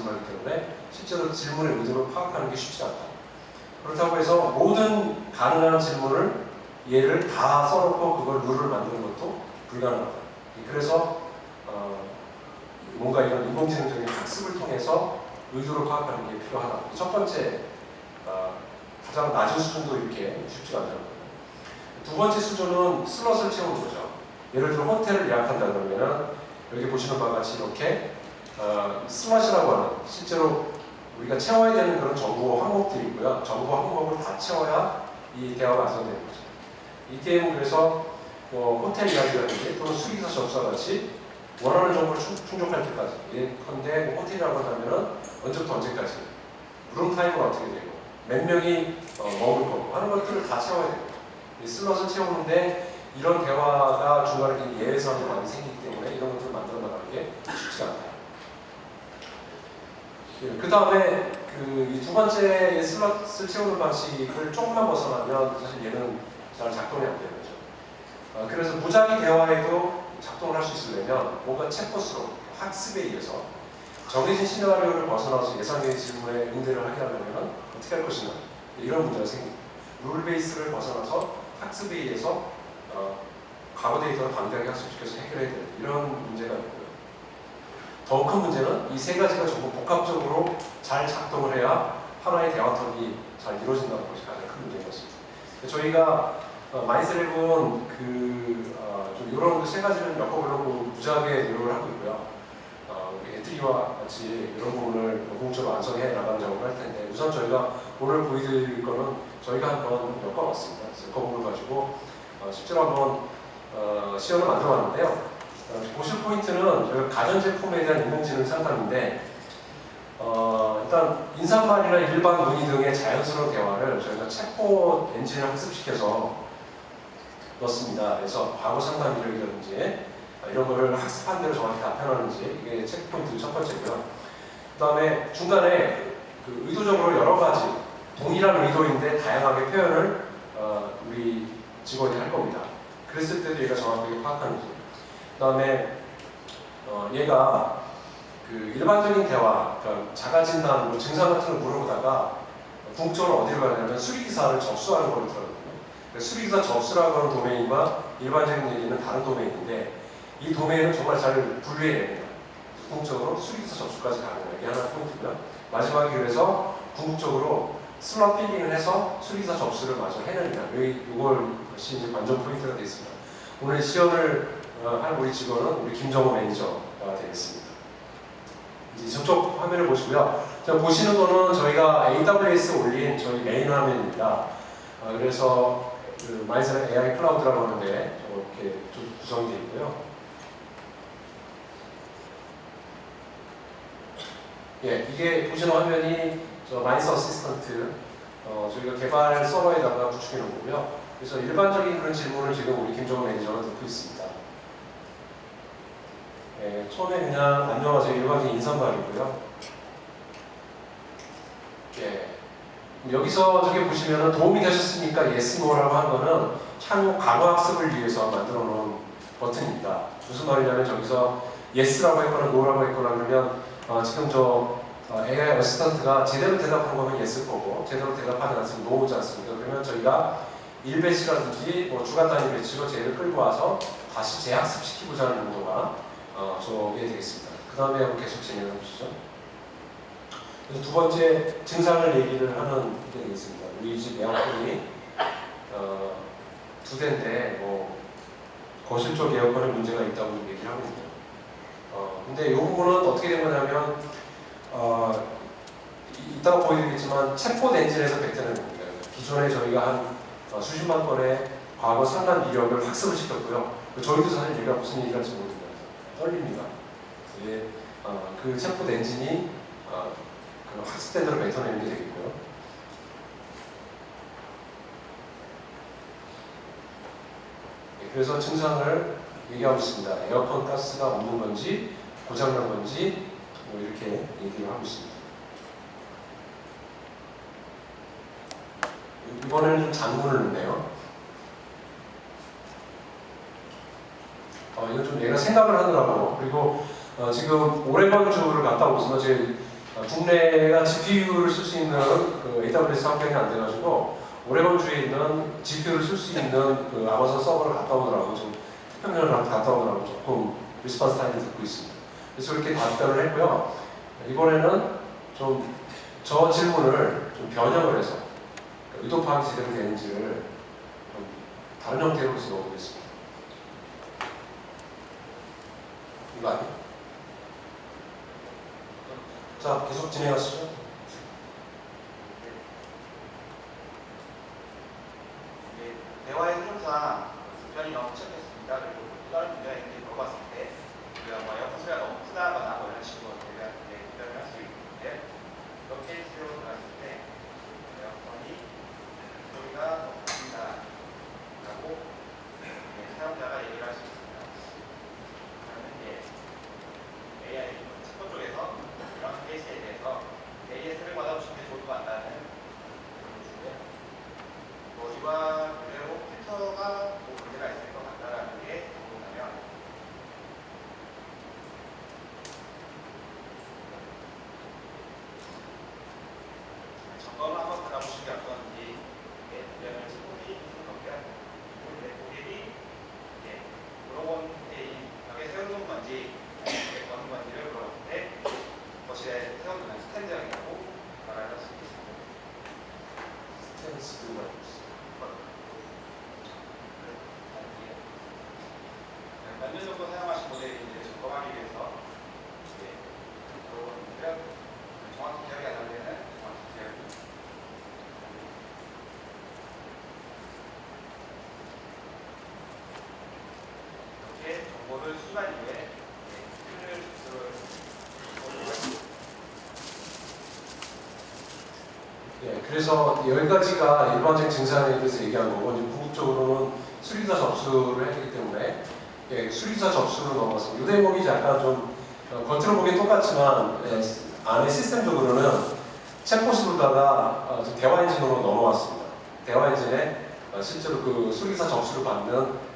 질문이기 때문에 실제로 질문의 의도를 파악하는 게 쉽지 않다. 그렇다고 해서 모든 가능한 질문을 얘를 다 써놓고 그걸 룰을 만드는 것도 불가능하다. 그래서 어, 뭔가 이런 인공지능적인 학습을 통해서 의도를 파악하는 게 필요하다. 첫 번째 어, 가장 낮은 수준도 이렇게 않다는 거예요. 두 번째 수준은 슬롯을 채우는 거죠. 예를 들어 호텔을 예약한다 그러면 여기 보시는 바와 같이 이렇게 어, 슬롯이라고 하는 실제로 우리가 채워야 되는 그런 정보 항목들이 있고요. 정보 항목을 다 채워야 이 대화가 완성되는 거죠. 이 게임은 그래서 뭐 호텔 이야기라든지 또는 수기사 접수와 같이 원하는 정보를 충- 충족할 때까지 예컨대 뭐 호텔이라고 한다면 언제부터 언제까지 룸 타임은 어떻게 되고 몇 명이 어, 먹을 거고 하는 것들을 다 채워야 돼요. 이 슬롯을 채우는데 이런 대화가 중간에 예외사항이 많이 생기기 때문에 이런 것들을 만들어 나가는 게 쉽지 않아요. 그 다음에 그이두 번째 슬롯을 채우는 방식을 조금만 벗어나면 사실 얘는 잘 작동이 안 되는 거죠. 어, 그래서 무작위 대화에도 작동을 할 수 있으려면 뭔가 챗봇으로 학습에 의해서 정해진 시나리오를 벗어나서 예상된 질문에 응대를 하게 하려면 어떻게 할 것인가 이런 문제가 생깁니다. 룰 베이스를 벗어나서 학습에 의해서 어, 과거 데이터를 방대하게 학습시켜서 해결해야 되는 이런 문제가 있고요. 더 큰 문제는 이 세 가지가 전부 복합적으로 잘 작동을 해야 하나의 대화통이 잘 이루어진다는 것이 가장 큰 문제인 것 같습니다. 저희가 어, 마이스랩은 그, 어, 좀 이런 세 가지를 엮어보려고 무지하게 노력을 하고 있고요. 어, 우리 애트리와 같이 이런 부분을 공적으로 완성해 나가는 작업을 할 텐데 우선 저희가 오늘 보여드릴 거는 저희가 한번 엮어봤습니다. 그래서 그 부분을 가지고 어, 실제로 한번 어, 시험을 만들어봤는데요. 어, 보실 포인트는 저희가 가전제품에 대한 인공지능 상담인데 어, 일단 인사말이나 일반 문의 등의 자연스러운 대화를 저희가 챗봇 엔진을 학습시켜서 넣습니다. 그래서 과거 상담 이력이라든지 이런 거를 학습한 대로 정확히 답변하는지 이게 체크포인트 첫 번째고요. 그 다음에 중간에 그 의도적으로 여러 가지 동일한 의도인데 다양하게 표현을 어, 우리 직원이 할 겁니다. 그랬을 때도 얘가 정확하게 파악하는지. 그 다음에 어, 얘가 그 일반적인 대화, 그러니까 자가진단, 뭐 증상 같은 걸 물어보다가 궁극적으로 어디로 가냐면 수리기사를 접수하는 걸 들었거든요. 그러니까 수리기사 접수라고 하는 도메인과 일반적인 얘기는 다른 도메인인데 이 도메인은 정말 잘 분류해야 됩니다. 궁극적으로 수리기사 접수까지 가는 거예요. 이게 하나 포인트고요. 마지막에 그래서 궁극적으로 슬롯 필링을 해서 수리기사 접수를 마저. 여기 이걸 것이 이제 관전 포인트가 되어 있습니다. 오늘 시연을 어, 할 우리 직원은 우리 김정호 매니저가 되겠습니다. 이제 저쪽 화면을 보시고요. 자, 보시는 거는 저희가 AWS에 올린 저희 메인 화면입니다. 어, 그래서 그 마이스는 AI 클라우드라고 하는데 이렇게 좀 구성이 되어 있고요. 예, 이게 보시는 화면이 저 마이스 어시스턴트 어, 저희가 개발 서버에다가 구축해 놓은 거고요. 그래서 일반적인 그런 질문을 지금 우리 김정은 매니저가 듣고 있습니다. 예, 처음에 그냥 안녕하세요 일반적인 인사말이고요. 예, 여기서 저기 보시면 도움이 되셨습니까? yes, no라고 한 거는 향후 과거 학습을 위해서 만들어 놓은 버튼입니다. 무슨 말이냐면 저기서 yes라고 했거나 no라고 했거나 그러면 어, 지금 저 어, AI 어시스턴트가 제대로 대답한 거면 yes 거고 제대로 대답하지 않으면 no지 않습니까? 그러면 저희가 1배치라든지 뭐 주간 단위 배치로 쟤를 끌고 와서 다시 재학습시키고자 하는 용도가 어, 저게 되겠습니다. 그 다음에 한번 계속 진행해 보시죠. 그래서 두 번째 증상을 얘기를 하는 게 되겠습니다. 우리 집 에어컨이 어, 두 대인데 뭐 거실 쪽 에어컨에 문제가 있다고 얘기를 하고 있네요. 어, 근데 이 부분은 어떻게 된 거냐면 어, 이- 이따가 보여드리겠지만 엔진에서 뱉어낸 겁니다. 기존에 저희가 한 어, 수십만 건의 과거 상담 이력을 학습을 시켰고요. 저희도 사실 얘가 무슨 할지 모릅니다. 떨립니다. 예, 어, 그 챗봇 엔진이 어, 그 학습된 대로 뱉어내는 게 되겠고요. 예, 그래서 증상을 얘기하고 있습니다. 에어컨 가스가 없는 건지 고장난 건지 뭐 이렇게 얘기를 하고 있습니다. 이번에는 좀 장문을 넣네요. 어, 이거 좀 얘가 생각을 하느라고 그리고 어, 지금 오레곤주를 갔다 오지만 제 어, 국내가 GPU를 쓸 수 있는 그 AWS 환경이 안 돼가지고 오레곤주에 있는 GPU를 쓸 수 있는 그 아마존 서버를 갔다 오느라고 좀 태평양을 갔다 오느라고 조금 리스폰스 타임을 듣고 있습니다. 그래서 이렇게 답변을 했고요. 이번에는 좀 저 질문을 좀 변형을 해서 의도 파악이 제대로 되는지를 좀 다른 형태로 해서 넣어보겠습니다. 이거 아니에요? 자, 계속 진행하시죠. 네, 대화의 흐름상 답변이 너무 시작했습니다. 그리고 또 다른 문제가 있는지 물어봤을 때 우리가 뭐 에어컨 소리가 너무 크다거나 뭐 이런 식으로 저희가 이제 답변을 할 수 있는데 이런 케이스로 들어갔을 때 에어컨이 소리가 너무 큽니다. 라고 네, 사용자가 얘기를 할 수 있습니다. 그러면 이제 AI 첫 쪽에서 이런 케이스에 대해서 AS를 받아보시는 게 좋을 것 같다는 그런 주고요. 뭐 이와 그대로 필터가 뭐 문제가 있을 것 같다라는 게 궁금하면 점검을 한번 받아보시는 게 어떤지 네, 답변을 충분히 해주는 거고요. 그리고 이제 고객이 이제 물어본 이 벽에 세우는 건지 이렇게 거는 건지를 물어봤을 때 거실에 세우는 건 스탠드형이라고 말할 수 있습니다. 스탠스도 말고 있어요. 몇 년 정도 사용하신 모델인지 점검하기 위해서 이제 물어보는데요. 정확히 기억이 안 나는 정확히 기억이 정보를 수집한 이후에 표준을 주소를 예, 그래서 여기까지가 일반적인 증상에 대해서 얘기한 거고 이제 궁극적으로는 수리사 접수를 되기 때문에 예, 수리사 접수로 넘어가서 이 대목이 약간 좀 어, 겉으로 보기엔 똑같지만 예, 안에 시스템적으로는 챗봇으로다가 어, 좀 대화 엔진으로 넘어왔습니다. 대화 엔진에 어, 실제로 그 수리사 접수를 받는 어,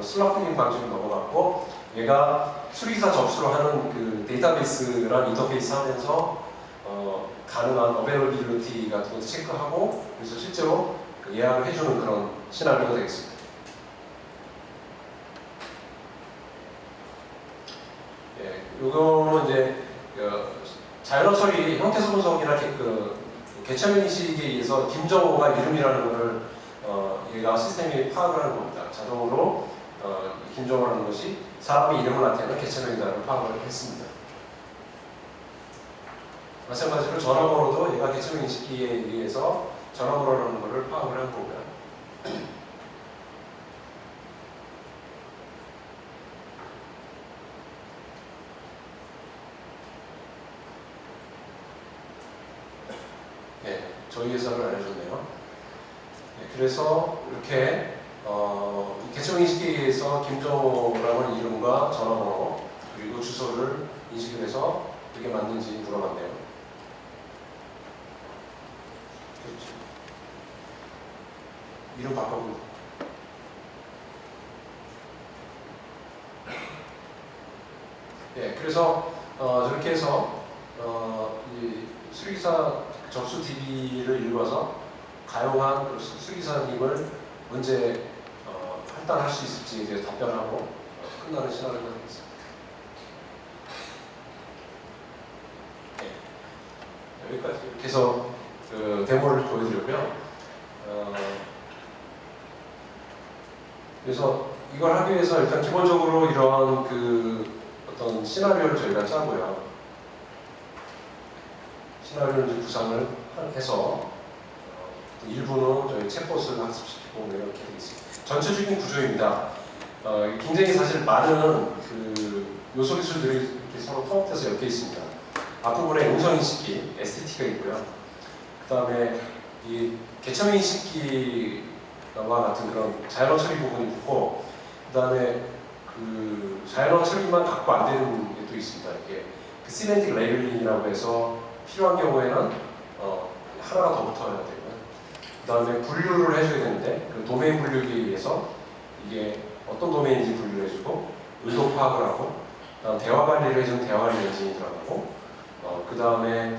슬라핑 방식으로 넘어갔고 얘가 수리사 접수를 하는 그 데이터베이스랑 인터페이스 하면서 어, 가능한 어베러빌리티 같은 것도 체크하고 그래서 실제로 그 예약을 해주는 그런 시나리오가 되겠습니다. 예, 요거는 이제 그 자연어 처리 형태소 분석이나 개, 그 개체명 인식에 의해서 김정호가 이름이라는 것을 어, 얘가 시스템이 파악을 하는 겁니다. 자동으로 어, 김정호라는 것이 사람의 이름을 나타내는 개체명이다라고 파악을 했습니다. 마찬가지로 전화번호도 얘가 개체명 인식기에 의해서 전화번호라는 것을 파악을 한 거고요. 네, 저희 회사를 알려줬네요. 네, 그래서 이렇게 개체명 인식기에 의해서 김정호라는 이름과 전화번호 그리고 주소를 인식을 해서 그게 맞는지 물어봤네요. 그렇죠. 이름 바꿔보. 예, 그래서 어, 저렇게 해서 어, 이 수리사 접수 DB를 읽어서 가용한 그 수- 수리사님을 언제 어, 할당할 수 있을지에 대해서 답변하고 어, 끝나는 시나리오가 되겠습니다. 예, 여기까지 이렇게 해서 그 데모를 보여드렸고요. 어, 그래서 이걸 하기 위해서 일단 기본적으로 이런 그 어떤 시나리오를 저희가 짜고요. 시나리오를 이제 구상을 해서 어, 일부는 저희 챗봇을 학습시키고 뭐 이렇게 되어 있습니다. 전체적인 구조입니다. 어, 굉장히 사실 많은 그 요소 기술들이 이렇게 서로 통합돼서 엮여 있습니다. 앞부분에 음성 인식기 STT가 있고요. 그 다음에 이 개체명 인식기와 같은 그런 자연어 처리 부분이 있고, 그 다음에 그 자연어 처리만 갖고 안 되는 게 또 있습니다. 이게 그 시멘틱 레이블링이라고 해서 필요한 경우에는 어, 하나가 더 붙어야 되고요. 그 다음에 분류를 해줘야 되는데 그 도메인 분류기에 의해서 이게 어떤 도메인인지 분류 해주고 의도 파악을 하고 그다음 대화 관리를 해주는 대화 관리 엔진이 들어가고 어, 그 다음에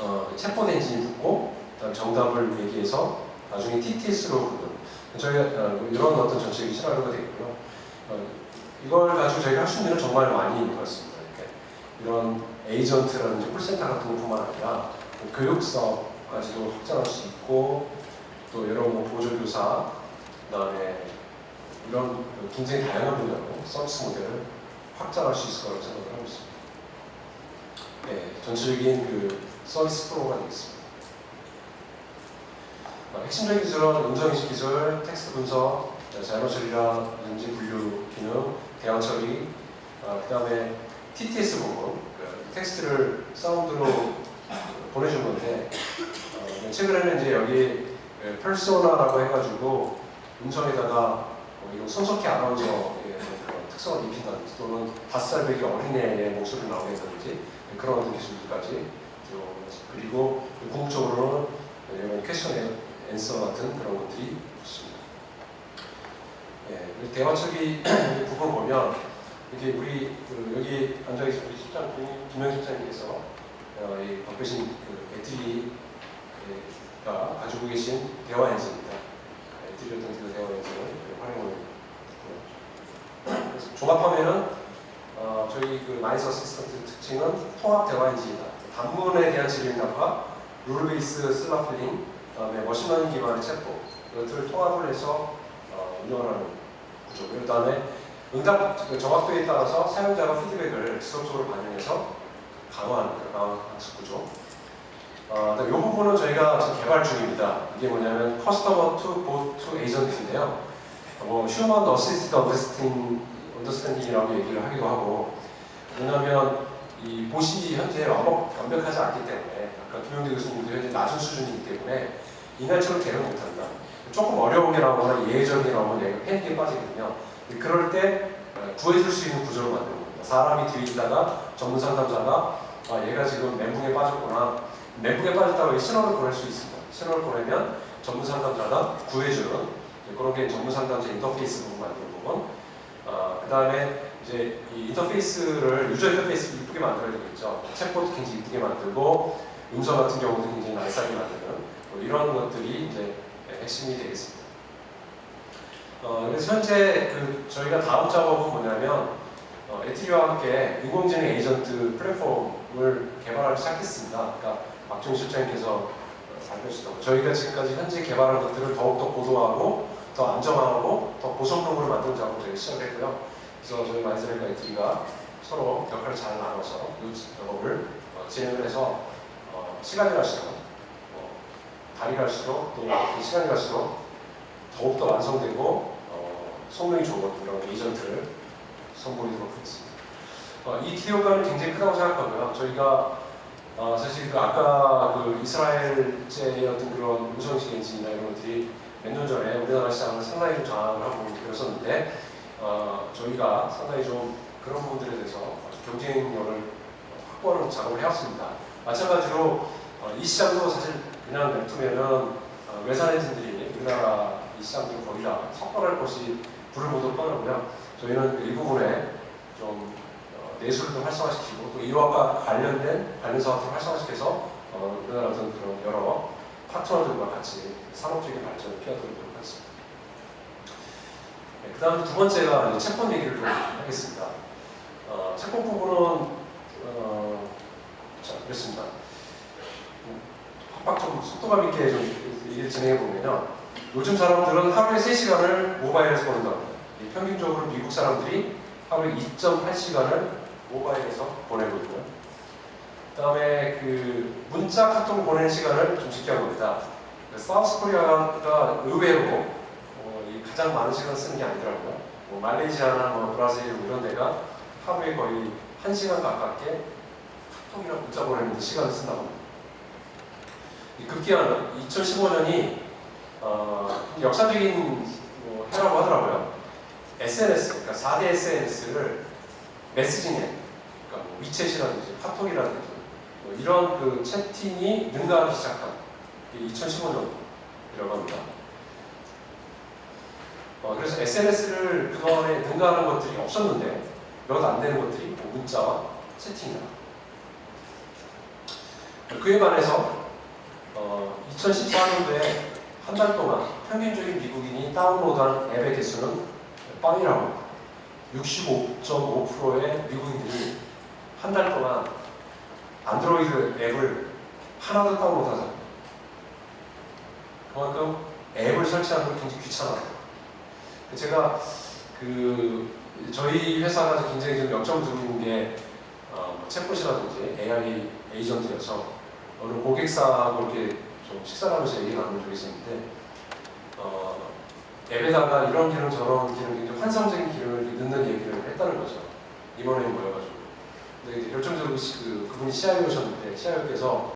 어, 챗봇 엔진이 붙고 그다음 정답을 얘기해서 나중에 TTS로 부르는 저희가 어, 이런 어떤 전체적인 시나리오가 되겠고요. 어, 이걸 가지고 저희가 할 수 있는 일은 정말 많이 있는 것 같습니다. 이렇게 이런 에이전트라든지 콜센터 같은 것뿐만 아니라 뭐 교육 사업까지도 확장할 수 있고 또 여러 뭐 보조교사 그다음에 이런 그 굉장히 다양한 분야로 서비스 모델을 확장할 수 있을 거라고 생각을 하고 있습니다. 네, 전체적인 그 서비스 프로가 되겠습니다. 어, 핵심적인 기술은 음성인식 기술, 텍스트 분석, 자연어 처리라든지 분류 기능, 대화 처리, 어, 그 다음에 TTS 부분, 그 텍스트를 사운드로 보내준 건데 어, 최근에는 이제 여기 그 퍼소나라고 해가지고 음성에다가 뭐 이런 손석희 아나운서의 그런 특성을 입힌다든지 또는 다섯 살 배기 어린애의 목소리를 나오게 한다든지 그런 어떤 기술들까지 그리고 궁극적으로는 이런 퀘션 앤서 같은 그런 것들이 있습니다. 예, 대화처리 부분 보면 이게 우리 그 여기 앉아 계신 우리 실장님 김영 실장님께서 어, 이 바쁘신 그 애들이 가 가지고 계신 대화 엔진입니다. 애들이 어떤 그 대화 엔진을 활용을 했고요. 그래서 종합하면은 어, 저희 그 마이스 어시스턴트 특징은 통합 대화 엔진이다. 단문에 대한 질의 응답과 룰 베이스 슬라 필링, 그다음에 머신러닝 기반의 챗봇 이것들을 통합을 해서 어, 운영하는 구조고요. 그다음에 응답 그 정확도에 따라서 사용자가 피드백을 지속적으로 반영해서 강화하는 그 강화 구조. 어, 이 부분은 저희가 지금 개발 중입니다. 이게 뭐냐면 커스터머 투 보트 에이전트인데요. 뭐 휴먼 어시스트 언더스탠딩 언더스탠딩이라고 얘기를 하기도 하고 왜냐하면 이 보시 현재 완벽, 완벽하지 않기 때문에 아까 김용대 교수님도 현재 낮은 수준이기 때문에 인간적으로 개를 못한다. 조금 어려운 게 나오거나 예외적인 게 나오면 얘가 패닉에 빠지거든요. 그럴 때 어, 구해줄 수 있는 구조를 만드는 겁니다. 사람이 있다가 전문 상담자가 아, 얘가 지금 멘붕에 빠졌구나. 멘붕에 빠졌다고 신호를 보낼 수 있습니다. 신호를 보내면 전문 상담자가 구해주는 그런 게 전문 상담자 인터페이스 부분 만드는 부분. 어, 그 다음에 이제 이 인터페이스를 유저 인터페이스 이쁘게 만들어야 되겠죠. 챗봇 굉장히 이쁘게 만들고 음성 같은 경우도 굉장히 날싸게 만드는 뭐 이런 것들이 이제 핵심이 되겠습니다. 어, 그래서 현재 그 저희가 다음 작업은 뭐냐면 어, 에티리와 함께 인공지능 에이전트 플랫폼을 개발하기 시작했습니다. 그러니까 박종 실장님께서 어, 발표하셨다고 저희가 지금까지 현재 개발한 것들을 더욱더 고도화하고 더 안정화하고 더 고성능으로 만드는 작업을 시작했고요. 그래서 저희 마이스레과 에티리가 서로 역할을 잘 나눠서 이 작업을 어, 진행을 해서 어, 시간이 갈수록 어, 달이 갈수록 또 시간이 갈수록 더욱더 완성되고 어, 성능이 좋은 그런 에이전트를 선보이도록 하겠습니다. 어, 이 기여감이 굉장히 크다고 생각하고요. 저희가 어, 사실 그 아까 그 이스라엘제의 어떤 그런 엔진이나 이런 것들이 몇 년 전에 우리나라 시장을 상당히 좀 장악을 하고 그랬었는데 어, 저희가 상당히 좀 그런 부분들에 대해서 경쟁력을 확보하는 작업을 해왔습니다. 마찬가지로 어, 이 시장도 사실 그냥 냅두면은 어, 외산 엔진들이 우리나라 이 시장들 거의 다 석권할 것이 불을 모두 뻔하고요. 저희는 그 일부분에 좀 어, 내수를 좀 활성화시키고 또 이와 관련된 관련 사업을 활성화시켜서 어, 우리나라 어떤 그런 여러 파트너들과 같이 산업적인 발전을 피워드리도록 하겠습니다. 네, 그 다음 두 번째가 채권 얘기를 좀 하겠습니다. 어, 채권 부분은 어, 자 그렇습니다. 음, 확박 좀 속도감 있게 좀 얘기를 진행해 보면요. 요즘 사람들은 하루에 3시간을 모바일에서 보는다고 합니다. 이 평균적으로 미국 사람들이 하루에 2.8시간을 모바일에서 보내고 있고요. 그 다음에 그 문자 카톡 보내는 시간을 좀 지켜야 합니다. 사우스 코리아가 의외로 어, 이 가장 많은 시간을 쓰는 게 아니더라고요. 뭐 말레이시아나 뭐 브라질 이런 데가 하루에 거의 1시간 가깝게 카톡이나 문자 보내는 데 시간을 쓴다고 합니다. 이 급기야는 2015년이 어, 역사적인 뭐 해라고 하더라고요. SNS, 그러니까 4대 SNS를 메시징에, 그러니까 뭐 위챗이라든지 카톡이라든지 뭐 이런 그 채팅이 능가하기 시작한 게 2015년이라고 합니다. 어, 그래서 SNS를 그동안에 능가하는 것들이 없었는데 몇 안 되는 것들이 뭐 문자와 채팅이다. 그에 반해서 어, 2014년도에 한 달 동안 평균적인 미국인이 다운로드한 앱의 개수는 빵이라고 65.5%의 미국인들이 한 달 동안 안드로이드 앱을 하나도 다운로드하지 않아요. 그만큼 앱을 설치하는 게 굉장히 귀찮아요. 제가 그 저희 회사가 굉장히 좀 역점 두는 게 어, 뭐 챗봇이라든지 AI 에이전트여서 어느 고객사하고 이렇게 좀 식사를 하면서 얘기 나눈 적이 있었는데 어, 앱에다가 이런 기능 저런 기능 굉장히 환상적인 기능을 넣는 얘기를 했다는 거죠. 임원회의 모여가지고. 근데 결정적으로 시- 그, 그분이 CIO셨는데 CIO께서